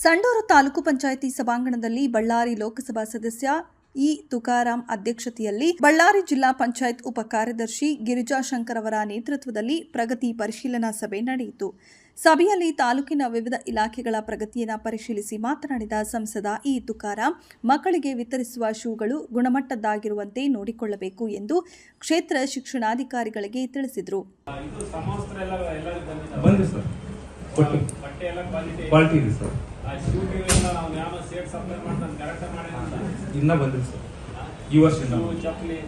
ಸಂಡೂರು ತಾಲೂಕು ಪಂಚಾಯಿತಿ ಸಭಾಂಗಣದಲ್ಲಿ ಬಳ್ಳಾರಿ ಲೋಕಸಭಾ ಸದಸ್ಯ ಇ ತುಕಾರಾಂ ಅಧ್ಯಕ್ಷತೆಯಲ್ಲಿ ಬಳ್ಳಾರಿ ಜಿಲ್ಲಾ ಪಂಚಾಯತ್ ಉಪ ಕಾರ್ಯದರ್ಶಿ ಗಿರಿಜಾಶಂಕರ್ ಅವರ ನೇತೃತ್ವದಲ್ಲಿ ಪ್ರಗತಿ ಪರಿಶೀಲನಾ ಸಭೆ ನಡೆಯಿತು. ಸಭೆಯಲ್ಲಿ ತಾಲೂಕಿನ ವಿವಿಧ ಇಲಾಖೆಗಳ ಪ್ರಗತಿಯನ್ನು ಪರಿಶೀಲಿಸಿ ಮಾತನಾಡಿದ ಸಂಸದ ಇ ತುಕಾರಾಂ ಮಕ್ಕಳಿಗೆ ವಿತರಿಸುವ ಶೂಗಳು ಗುಣಮಟ್ಟದ್ದಾಗಿರುವಂತೆ ನೋಡಿಕೊಳ್ಳಬೇಕು ಎಂದು ಕ್ಷೇತ್ರ ಶಿಕ್ಷಣಾಧಿಕಾರಿಗಳಿಗೆ ತಿಳಿಸಿದರು. ಇನ್ನ ಬಂದ್ರಿ ಸರ್. ಈ ವರ್ಷ ಚಪ್ಪಲಿ.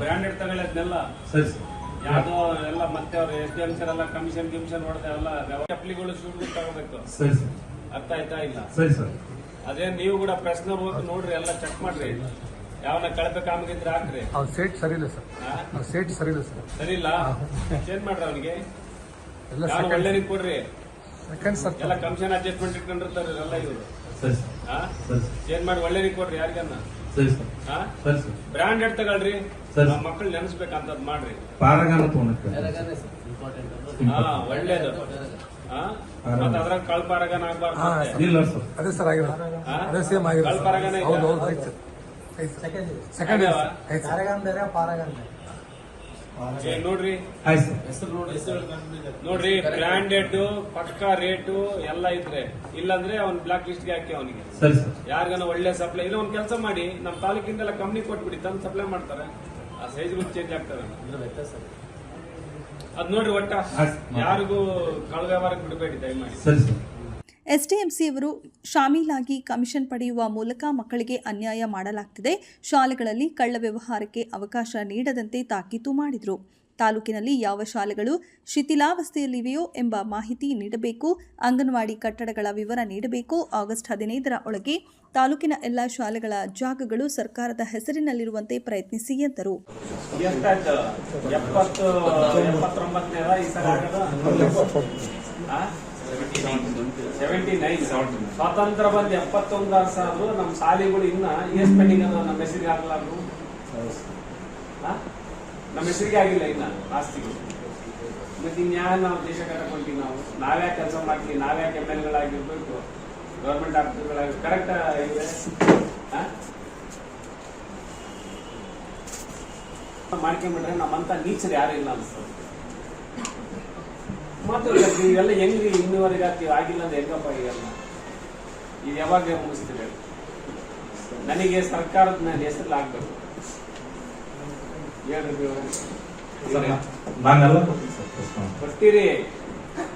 ಬ್ರ್ಯಾಂಡೆಡ್ ತಗೊಳ್ಳೋದ್ನೆಲ್ಲ ಸರಿ ಸರ್. ಯಾವುದೋ ಎಲ್ಲ ಮತ್ತೆ ಅವ್ರು ಎಸ್ ಡಿ ಎಂ ಸರ್ ಎಲ್ಲ ಕಮಿಷನ್ ಗಿಮಿಷನ್ ನೋಡಿದೆ ಎಲ್ಲ ಚಪ್ಪಲಿಗಳು ಶೂಟ್ಗಳು ತಗೋಬೇಕು. ಸರಿ ಸರ್. ಅರ್ಥ ಆಯ್ತಾ ಇಲ್ಲ? ಸರಿ ಸರ್. ಅದೇ ನೀವು ಕೂಡ ಪ್ರಶ್ನೆ ಹೋಗಿ ನೋಡ್ರಿ ಎಲ್ಲ ಚೆಕ್ ಮಾಡ್ರಿ. ಯಾವನ್ನ ಕಳಪೆ ಕಾಮಗಿದ್ರೆ ಹಾಕ್ರಿ. ಅವ್ರ ಸೇಟ್ ಸರಿ ಇಲ್ಲ ಸರ್. ಆ? ಅವ್ರ ಸೇಟ್ ಸರಿ ಇಲ್ಲ ಸರ್. ಸರಿ ಇಲ್ಲ ಚೇಂಜ್ ಮಾಡ್ರಿ ಅವ್ನಿಗೆ? ಎಲ್ಲ ಒಳ್ಳೆನಿಗೆ ಕೊಡ್ರಿ. ಸೆಕೆಂಡ್ ಸರ್ ಎಲ್ಲ ಕಮಿಷನ್ ಅಡ್ಜಸ್ಟ್ಮೆಂಟ್ ಇಟ್ಕೊಂಡಿರ್ತಾರೆ ಎಲ್ಲ ಇವರು. ಚೇಂಜ್ ಮಾಡಿ ಒಳ್ಳೆ ಕೊಡ್ರಿ ಯಾರಿಗನ್ನ? ಸರಿ ಸರ್. ಹಾ? ಸರಿ ಸರ್. ಬ್ರಾಂಡೆಡ್ ತಗೊಳ್ರಿ. ನಮ್ಮ ಮಕ್ಕಳು ನೆನೆಸ್ಬೇಕಂತ ಮಾಡ್ರಿ. ಪಾರಗಾನ ಹಾ ಒಳ್ಳೇದು. ಹಾ? ಮತ್ತೆ ಅದ್ರಾಗ ಆಗ್ಬಾರ್ದು ಮತ್ತೆ. ಇಲ್ಲ ಸರ್. ಅದೇ ಸರ್ ಆಗಿರೋ? ಅದೇ ಸೇಮ್ ಆಗಿರೋ ಕಲ್ಪರಾಗನ ಇದೆ? ಹೌದು ಸೆಕೆಂಡ್ ಸೆಕೆಂಡ್ ಪಾರಗಾನ್ ಬೇರೆ ಪಾರಗಾನ್ ಬೇರೆ. ನೋಡ್ರಿ. ನೋಡ್ರಿ ಬ್ರಾಂಡೆಡ್ ಪಕ್ಕಾ ರೇಟು ಎಲ್ಲ ಇದ್ರೆ. ಇಲ್ಲಾಂದ್ರೆ ಅವ್ನ್ ಬ್ಲಾಕ್ ಲಿಸ್ಟ್ಗೆ ಹಾಕಿ ಅವನಿಗೆ. ಸರಿ ಸರ್. ಯಾರಿಗಾನ ಒಳ್ಳೆ ಸಪ್ಲೈ ಇಲ್ಲ ಒಂದ್ ಕೆಲಸ ಮಾಡಿ ನಮ್ಮ ತಾಲೂಕಿಂದೆಲ್ಲ ಕಂಪ್ನಿ ಕೊಟ್ಬಿಡಿ ತಂದು ಸಪ್ಲೈ ಮಾಡ್ತಾರೆ. ಆ ಸೈಜ್ ಚೇಂಜ್ ಆಗ್ತಾರೆ ಅದ್ ನೋಡ್ರಿ ಒಟ್ಟ. ಯಾರಿಗೂ ಕಳ್ ವ್ಯವಹಾರಕ್ಕೆ ಬಿಡಬೇಡಿ ದಯಮಾಡಿ. ಸರಿ ಸರ್. ಎಸ್ಡಿಎಂಸಿಯವರು ಶಾಮೀಲಾಗಿ ಕಮಿಷನ್ ಪಡೆಯುವ ಮೂಲಕ ಮಕ್ಕಳಿಗೆ ಅನ್ಯಾಯ ಮಾಡಲಾಗ್ತಿದೆ. ಶಾಲೆಗಳಲ್ಲಿ ಕಳ್ಳ ವ್ಯವಹಾರಕ್ಕೆ ಅವಕಾಶ ನೀಡದಂತೆ ತಾಕೀತು ಮಾಡಿದರು. ತಾಲೂಕಿನಲ್ಲಿ ಯಾವ ಶಾಲೆಗಳು ಶಿಥಿಲಾವಸ್ಥೆಯಲ್ಲಿವೆಯೋ ಎಂಬ ಮಾಹಿತಿ ನೀಡಬೇಕು, ಅಂಗನವಾಡಿ ಕಟ್ಟಡಗಳ ವಿವರ ನೀಡಬೇಕು. ಆಗಸ್ಟ್ ಹದಿನೈದರ ಒಳಗೆ ತಾಲೂಕಿನ ಎಲ್ಲ ಶಾಲೆಗಳ ಜಾಗಗಳು ಸರ್ಕಾರದ ಹೆಸರಿನಲ್ಲಿರುವಂತೆ ಪ್ರಯತ್ನಿಸಿ ಎಂದರು. ಸೆವೆಂಟಿ ನೈನ್ ಸ್ವಾತಂತ್ರ್ಯ ಬಂದು ಎಪ್ಪತ್ತೊಂದು ವರ್ಷ ಆದ್ರೂ ನಮ್ಮ ಶಾಲೆಗಳು ಇನ್ನ ಏನ್ ಪೆಂಡಿಂಗ್ ಅದ ನಮ್ಮ ಹೆಸರಿಗೆ ಆಗಲಾರ್ದು? ನಮ್ಮ ಹೆಸರಿಗೆ ಆಗಿಲ್ಲ ಇನ್ನ ಆಸ್ತಿಗಳು. ಮತ್ತೆ ಇನ್ಯಾವ ನಾವು ದೇಶ ಕಟ್ಕೊಂತೀವಿ ನಾವು? ನಾವ್ಯಾ ಕೆಲಸ ಮಾಡ್ತೀವಿ, ನಾವ್ಯಾಕೆ ಎಂ ಎಲ್ ಗಳಾಗಿರ್ಬೇಕು ಗೌರ್ಮೆಂಟ್ ಆಫೀಸರ್ಗಳಾಗಿ ಕರೆಕ್ಟ್ ಇದೆ ಆ? ಮಾಡ್ಕೊಂಡ್ಬಿಟ್ರೆ ನಮ್ಮಂತ ನೀಚರು ಯಾರು ಇಲ್ಲ ಅನ್ಸ್ತದೆ ಮತ್ತೆ ಇವೆಲ್ಲ ಹೆಂಗ್ರಿ ಇನ್ನೂವರೆಗೆ ಆಗ್ತೀವಿ? ಆಗಿಲ್ಲ ಅಂದ್ರೆ ಹೆಂಗಪ್ಪ ಇವೆಲ್ಲ ಇದು ಯಾವಾಗ ಮುಗಿಸ್ತೀವಿ ಹೇಳಿ? ನನಗೆ ಸರ್ಕಾರದ ನನ್ನ ಹೆಸರಲ್ಲಿ ಆಗ್ಬೇಕು. ಹೇಳ್ರಿ ನಾನೆಲ್ಲ ಕೊಡ್ತೀನಿ ಸರ್ ಪ್ರಶ್ನೆ. ಕೊಡ್ತೀರಿ.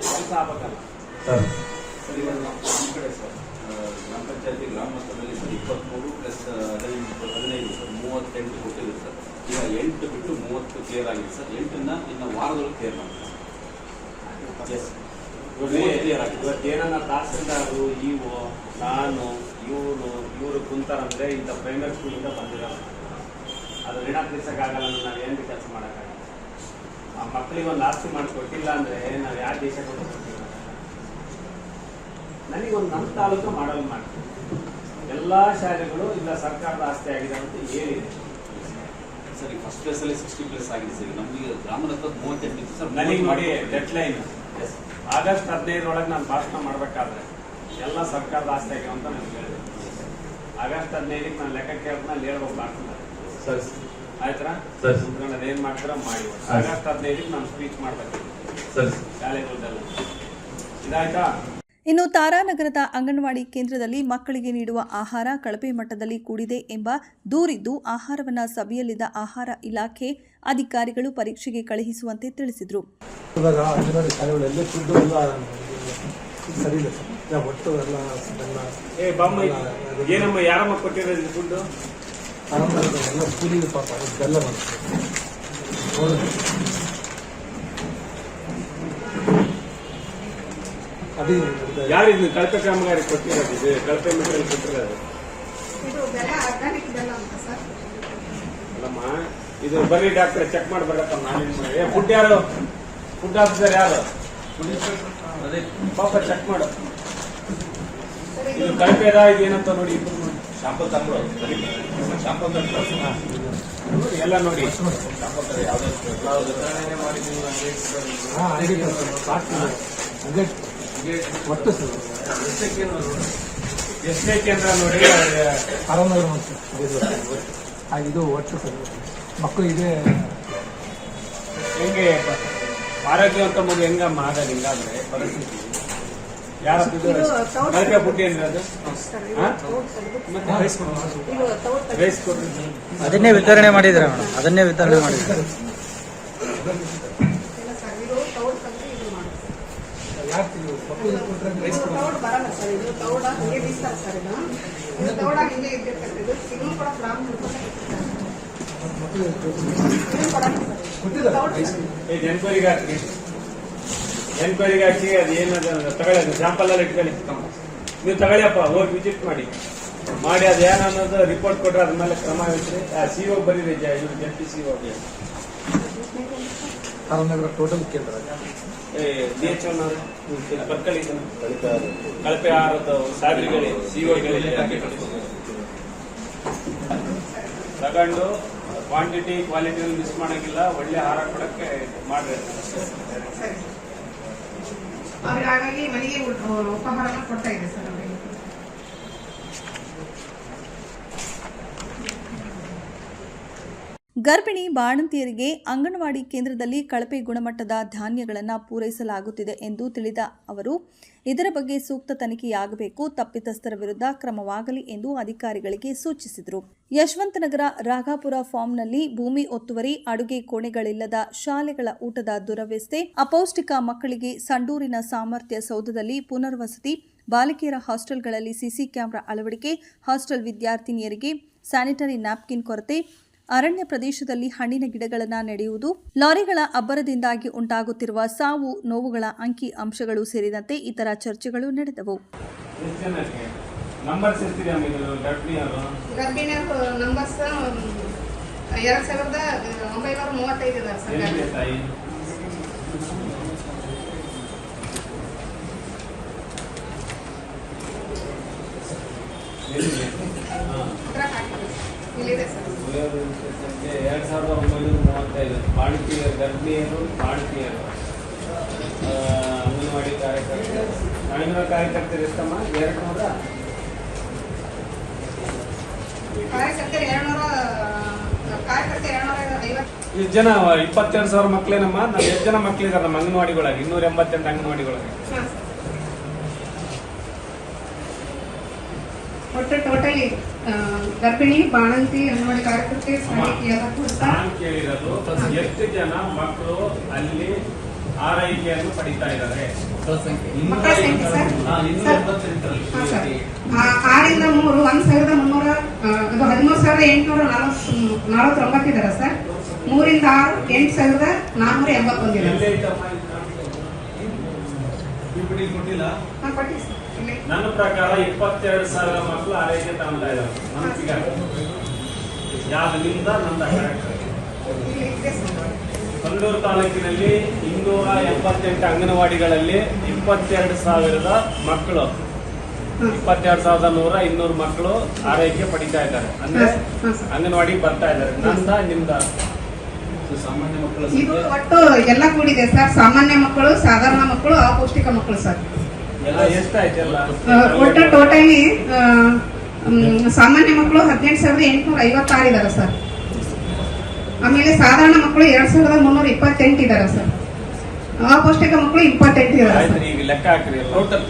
ಕೆಲಸ ಆಗ್ಬೇಕಲ್ಲ. ಸರ್. ಸರ್ ಇವಾಗ ನಮ್ಮ ಕಡೆ ಸರ್ ಗ್ರಾಮ ಪಂಚಾಯತಿ ಗ್ರಾಮ ಮಟ್ಟದಲ್ಲಿ ಸರ್ ಇಪ್ಪತ್ಮೂರು ಪ್ಲಸ್ ಹದಿನೈದು ಹದಿನೈದು ಸರ್ ಮೂವತ್ತೆಂಟು ಕೊಟ್ಟಿದೆ ಸರ್. ಈಗ ಎಂಟು ಬಿಟ್ಟು ಮೂವತ್ತು ಕ್ಲಿಯರ್ ಆಗಿದೆ ಸರ್. ಎಂಟನ್ನ ಇನ್ನು ವಾರದೊಳಗೆ ಕ್ಲಿಯರ್ ಮಾಡ್ತೀವಿ ಎಸ್ ನೋಡ್ರಿ, ಕ್ಲಿಯರ್ ಆಗಿದೆ ಇವತ್ತು ಏನನ್ನ ತಹಸೀಲ್ದಾರರು ಇವು ನಾನು ಇವರು ಇವರು ಕುಂತಾರಂದ್ರೆ ಇಂಥ ಪ್ರೈಮರಿ ಸ್ಕೂಲಿಂದ ಬಂದಿರೋದು ಅದು ಋಣ ತೀರ್ಸೋಕ್ಕಾಗಲ್ಲ ಅಂದ್ರೆ ನಾವು ಏನು ಕೆಲಸ ಮಾಡೋಕ್ಕಾಗಲ್ಲ. ಆ ಮಕ್ಕಳಿಗೆ ಒಂದು ಆಸ್ತಿ ಮಾಡಿಕೊಟ್ಟಿಲ್ಲ ಅಂದರೆ ನಾವು ಯಾವ ದೇಶ ಕೊಟ್ಟಿಲ್ಲ. ನನಗೊಂದು ನಮ್ಮ ತಾಲೂಕು ಮಾಡಲ್ ಮಾಡ್ತೀವಿ ಎಲ್ಲ ಶಾಲೆಗಳು ಇಲ್ಲ ಸರ್ಕಾರದ ಆಸ್ತಿ ಆಗಿದೆ ಅಂತ ಹೇಳಿದೆ. ಸರಿ ಫಸ್ಟ್ ಪ್ಲೇಸಲ್ಲಿ ಸಿಕ್ಸ್ಟಿ ಪ್ಲೇಸ್ ಆಗಿದೆ ಸರ್. ಈಗ ನಮಗೆ ಗ್ರಾಮದ ಹತ್ರ ಮೂವತ್ತೆಂಟು ಸರ್. ನನಗೆ ನೋಡಿ ಡೆಡ್ ಲೈನ್ ಆಗಸ್ಟ್ ಹದಿನೈದರೊಳಗೆ ನಾನು ಭಾಷಣ ಮಾಡಬೇಕಾದ್ರೆ ಎಲ್ಲ ಸರ್ಕಾರದ ಆಸ್ತಿ ಆಗ್ಯಾವ ಅಂತ ನಾನು ಹೇಳಿದೆ ಆಗಸ್ಟ್ ಹದಿನೈದಕ್ಕೆ ನಾನು ಲೆಕ್ಕ ಕೇಳಿದ್ರೆ ಅಲ್ಲಿ ಹೇಳ್ಬೇಕು ಭಾಷಣ ಆಯ್ತಾ. ಕುತ್ಕೊಂಡು ಅದೇನ್ ಮಾಡ್ತೀರ ಮಾಡಿ. ಆಗಸ್ಟ್ ಹದಿನೈದಕ್ಕೆ ನಾನು ಸ್ಪೀಚ್ ಮಾಡ್ಬೇಕು. ಸರ್. ಶಾಲೆಗಳದೆಲ್ಲ. ಇದಾಯ್ತಾ? ಇನ್ನು ತಾರಾನಗರದ ಅಂಗನವಾಡಿ ಕೇಂದ್ರದಲ್ಲಿ ಮಕ್ಕಳಿಗೆ ನೀಡುವ ಆಹಾರ ಕಳಪೆ ಮಟ್ಟದಲ್ಲಿ ಕೂಡಿದೆ ಎಂಬ ದೂರಿದ್ದು ಆಹಾರವನ್ನು ಸಭೆಯಲ್ಲಿದ್ದ ಆಹಾರ ಇಲಾಖೆ ಅಧಿಕಾರಿಗಳು ಪರೀಕ್ಷೆಗೆ ಕಳುಹಿಸುವಂತೆ ತಿಳಿಸಿದರು. ಇವಾಗ ಅಂಗನವಾಡಿ ಶಾಲೆಗಳಲ್ಲಿ ಫುಡ್ ಎಲ್ಲ ಸರಿ. ಇಲ್ಲ ಸರ್ ಒಟ್ಟು ಎಲ್ಲ ಏ ಬಮ್ಮ ಏನಮ್ಮ ಯಾರಮ್ಮ ಕೊಟ್ಟಿರೋದು ಫುಡ್ ಆರಾಮಾಗಿ ಎಲ್ಲ ಸ್ಕೂಲಿಗೆ ಪಾಪ ಬೆಲ್ಲ ಅದೇ ಯಾರು ಕಳಪೆ ಕಾಮಗಾರಿ ಕೊಟ್ಟಿರೋದು ಇದು? ಕಳಪೆ ಮೆಟೀರಿಯಲ್ ಕೊಟ್ಟಿರೋದು. ಇದು ಬೆಲೆ ಆರ್ಗಾನಿಕ್ ಬೆಲ್ಲ ಅಂತ ಸರ್. ಅಲ್ಲಮ್ಮ ಇದು ಬರೀ ಡಾಕ್ಟರ್ ಚೆಕ್ ಮಾಡಿ ಬರಪ್ಪ ನಾನೇನ್ ಮಾಡಿ ಏ ಫುಡ್ ಯಾರು? ಫುಡ್ ಆಫೀಸರ್ ಯಾರು? ಅದೇ ಪಾಪ ಚೆಕ್ ಮಾಡು. ಇದು ಕಳಪೆ ಅದ ಏನಂತ ನೋಡಿ. ಇಬ್ರು ನೋಡಿ. ಶಾಂಪಲ್ ತಂದ್ರು ಶಾಂಪಲ್ ತಂದ್ರು ಎಲ್ಲ ನೋಡಿ. ಹಾ, ಹಂಗೆ ಸರ್. ಸಾಕು. ಹಂಗೆ ಒಟ್ಟು ಸರ್. ಎಷ್ಟೇ ಕೇಂದ್ರ ನೋಡಿ. ಆ ಇದು ಒಟ್ಟು ಸರ್. ಮಕ್ಕಳು ಇದೆ. ಹೆಂಗೆ? ಆರೋಗ್ಯವಂತ ಮಗು ಹೆಂಗಮ್ಮ ಆಗೋದು ಅಂದ್ರೆ ಪರಿಸ್ಥಿತಿ? ಯಾರ ಪುಟ್ಟಿ ಅಂದ್ರೆ ಅದು? ಅದನ್ನೇ ವಿತರಣೆ ಮಾಡಿದ್ರೆ ಮೇಡಮ್? ಅದನ್ನೇ ವಿತರಣೆ ಮಾಡಿದ್ರೆ ಮಕ್ಕಳು ಎನ್ಕ್ವೈರಿಗೆ ಹಾಕಿ ಹಾಕಿ ಅದು ಏನದು ತಗೊಳ್ಳಿ ಸ್ಯಾಂಪಲ್ ಎಲ್ಲ ಇಟ್ಕೊಳ್ಳಿ. ನೀವು ತಗೊಳ್ಳಿಯಪ್ಪ ಹೋಗಿ ವಿಸಿಟ್ ಮಾಡಿ. ಮಾಡಿ ಅದು ಏನನ್ನೋದು ರಿಪೋರ್ಟ್ ಕೊಟ್ಟರೆ ಅದ್ರ ಮೇಲೆ ಕ್ರಮ ಆ ಸಿ ಒ ಬರೀರಿ ಇವರು ಜೆ ಪಿ ಸಿ ಒ ಆರಾಮನಗರ ಟೋಟಲ್ ಕೇಂದ್ರ ಡಿ ಎಚ್ ಬರ್ಕಳಿ ಕಳಪೆ ಆಹಾರದ ಸಾಗರಿಗಳಿಗೆ ಸಿ ತಗೊಂಡು ಕ್ವಾಂಟಿಟಿ ಕ್ವಾಲಿಟಿ ಮಿಸ್ ಮಾಡೋಕ್ಕಿಲ್ಲ ಒಳ್ಳೆ ಆಹಾರ ಕೊಡಕ್ಕೆ ಮಾಡ್ರಿ. ಹಾಗಾಗಿ ಮನೆಗೆ ಉಪಹಾರನ ಕೊಡ್ತಾ ಇದೆ ಸರ್ ಗರ್ಭಿಣಿ ಬಾಣಂತಿಯರಿಗೆ ಅಂಗನವಾಡಿ ಕೇಂದ್ರದಲ್ಲಿ ಕಳಪೆ ಗುಣಮಟ್ಟದ ಧಾನ್ಯಗಳನ್ನು ಪೂರೈಸಲಾಗುತ್ತಿದೆ ಎಂದು ತಿಳಿದ ಅವರು, ಇದರ ಬಗ್ಗೆ ಸೂಕ್ತ ತನಿಖೆಯಾಗಬೇಕು, ತಪ್ಪಿತಸ್ಥರ ವಿರುದ್ಧ ಕ್ರಮವಾಗಲಿ ಎಂದು ಅಧಿಕಾರಿಗಳಿಗೆ ಸೂಚಿಸಿದರು. ಯಶವಂತನಗರ ರಾಘಾಪುರ ಫಾರ್ಮ್ನಲ್ಲಿ ಭೂಮಿ ಒತ್ತುವರಿ, ಅಡುಗೆ ಕೋಣೆಗಳಿಲ್ಲದ ಶಾಲೆಗಳ ಊಟದ ದುರವ್ಯಸ್ಥೆ ಅಪೌಷ್ಟಿಕ ಮಕ್ಕಳಿಗೆ ಸಂಡೂರಿನ ಸಾಮರ್ಥ್ಯ ಸೌಧದಲ್ಲಿ ಪುನರ್ವಸತಿ, ಬಾಲಕಿಯರ ಹಾಸ್ಟೆಲ್ಗಳಲ್ಲಿ ಸಿಸಿ ಕ್ಯಾಮೆರಾ ಅಳವಡಿಕೆ, ಹಾಸ್ಟೆಲ್ ವಿದ್ಯಾರ್ಥಿನಿಯರಿಗೆ ಸ್ಯಾನಿಟರಿ ನ್ಯಾಪ್ಕಿನ್ ಕೊರತೆ ಅರಣ್ಯ ಪ್ರದೇಶದಲ್ಲಿ ಹಣ್ಣಿನ ಗಿಡಗಳನ್ನು ನೆಡೆಯುವುದು ಲಾರಿಗಳ ಅಬ್ಬರದಿಂದಾಗಿ ಉಂಟಾಗುತ್ತಿರುವ ಸಾವು ನೋವುಗಳ ಅಂಕಿ ಅಂಶಗಳು ಸೇರಿದಂತೆ ಇತರ ಚರ್ಚೆಗಳು ನಡೆದವು. ಇಲ್ಲಿದೆ ಸರ್. ಎರಡ್ ಸಾವಿರದ ಒಂಬೈನೂರ ಮೂವತ್ತೈದು ಬಾಣತಿಯರು ಗರ್ಭಿಣಿಯರು ಬಾಣತಿಯರು ಅಂಗನವಾಡಿ ಕಾರ್ಯಕರ್ತರು. ಅಂಗನವಾಡಿ ಕಾರ್ಯಕರ್ತರು ಎಷ್ಟಮ್ಮ? ಎರಡು ನೂರ ಎಷ್ಟು ಜನ ಇಪ್ಪತ್ತೆರಡು ಸಾವಿರ ಮಕ್ಳೇನಮ್ಮ? ನಾವು ಎಷ್ಟು ಜನ ಮಕ್ಳಿದಾರೆ ನಮ್ಮ ಅಂಗನವಾಡಿಗಳಾಗಿ ಇನ್ನೂರ ಎಂಬತ್ತೆಂಟು ಅಂಗನವಾಡಿಗಳಾಗಿ ಹಾಂ ಸರ್ ಒಟ್ಟು ಟೋಟಲಿ ಗರ್ಭಿಣಿ ಬಾಣಂತಿ ಅಂಗನವಾಡಿ ಕಾರ್ಯಕ್ರಮಕ್ಕೆ ಎಷ್ಟು ಜನ ಮಕ್ಕಳು ಅಲ್ಲಿ ಆರೈಕೆಯನ್ನು ಪಡಿತಾ ಇದ್ದಾರೆ? ಆರಿಂದ ಮೂರು ಒಂದ್ ಸಾವಿರದ ಮುನ್ನೂರ ಹದಿಮೂರು ಸಾವಿರದ ಎಂಟುನೂರ ನಾಲ್ಕು ನಲವತ್ತೊಂಬತ್ತು ಇದಾರೆ ಸರ್. ಮೂರಿಂದ ಆರು ಎಂಟು ಸಾವಿರದ ನಾನ್ನೂರ ಎಂಬತ್ತೊಂದು ಇದಾರೆ. ಎಲ್ಲೇ ಐತಮ್ಮ ಇದು? ಪಿಪಿಟಿ ಕೊಟ್ಟಿಲ್ಲ? ಹಾಂ ಕೊಟ್ಟಿವಿ ಸರ್. ನನ್ನ ಪ್ರಕಾರ ಇಪ್ಪತ್ತೆರಡು ಸಾವಿರ ಮಕ್ಕಳು ಆರೈಕೆ ತಗೊಂಡ ಇದ್ದಾರೆ. ನನ್ನ ನಿಮ್ಮ ಯಾವ್ದು ನನ್ನ ತಾಲೂಕಿನಲ್ಲಿ ಇನ್ನೂರ ಎಪ್ಪತ್ತೆಂಟು ಅಂಗನವಾಡಿಗಳಲ್ಲಿ ಇಪ್ಪತ್ತೆರಡು ಸಾವಿರದ ಮಕ್ಕಳು. ಇಪ್ಪತ್ತೆರಡು ಸಾವಿರದ ನೂರ ಇನ್ನೂರು ಮಕ್ಕಳು ಆರೈಕೆ ಪಡಿತಾ ಇದ್ದಾರೆ. ಅಂದ್ರೆ ಅಂಗನವಾಡಿ ಬರ್ತಾ ಇದ್ದಾರೆ. ನಂದ ನಿಮ್ದ? ಸಾಮಾನ್ಯ ಮಕ್ಕಳು ಒಟ್ಟು ಎಲ್ಲ ಕೂಡಿದೆ ಸರ್. ಸಾಮಾನ್ಯ ಮಕ್ಕಳು ಸಾಧಾರಣ ಮಕ್ಕಳು ಅಪೌಷ್ಟಿಕ ಮಕ್ಕಳು ಸರ್. ಒಟ್ಟು ಟೋಟಲಿ ಸಾಮಾನ್ಯ ಮಕ್ಕಳು ಹದಿನೆಂಟು ಸಾವಿರದ ಎಂಟುನೂರ ಐವತ್ತಾರು ಇದ್ದಾರೆ ಸರ್. ಆಮೇಲೆ ಸಾಧಾರಣ ಮಕ್ಕಳು ಎರಡ್ ಸಾವಿರದ ಮುನ್ನೂರ ಇಪ್ಪತ್ತೆಂಟು ಇದ್ದಾರೆ ಸರ್. ಅಪೌಷ್ಟಿಕ ಮಕ್ಕಳು ಇಪ್ಪತ್ತೆಂಟು ಇದ್ದಾರೆ ಈಗ ಲೆಕ್ಕ ಹಾಕ್ರಿ ಟೋಟಲ್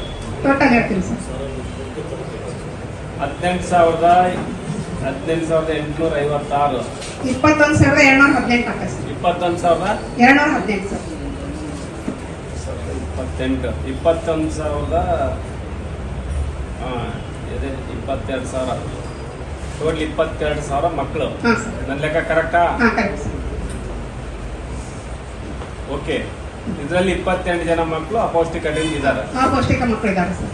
ಟೋಟಲ್ ಹೇಳ್ತೀನಿ ಸರ್. ಹದಿನೆಂಟು ಸಾವಿರದ ಹದಿನೆಂಟು ಸಾವಿರದ ಎಂಟುನೂರ ಐವತ್ತಾರು. ಇಪ್ಪತ್ತೊಂದು ಸಾವಿರದ ಎರಡ್ನೂರ ಹದಿನೆಂಟು ಆಗ ಸರ್. ಇಪ್ಪತ್ತೊಂದು ಸಾವಿರದ? ಎರಡ್ನೂರ ಹದಿನೆಂಟು ಸರ್. ಇಪ್ಪತ್ತೆಂಟು ಇಪ್ಪತ್ತೊಂದು ಸಾವಿರದ ಇದೆ ಇಪ್ಪತ್ತೆರಡು ಸಾವಿರ. ಟೋಟಲ್ ಇಪ್ಪತ್ತೆರಡು ಸಾವಿರ ಮಕ್ಕಳು ನನ್ನ ಲೆಕ್ಕ ಕರೆಕ್ಟಾ ಓಕೆ ಇದರಲ್ಲಿ ಇಪ್ಪತ್ತೆಂಟು ಜನ ಮಕ್ಕಳು ಅಪೌಷ್ಟಿಕತೆಯಿಂದ ಇದ್ದಾರೆ. ಅಪೌಷ್ಟಿಕ ಮಕ್ಕಳು ಇದ್ದಾರೆ ಸರ್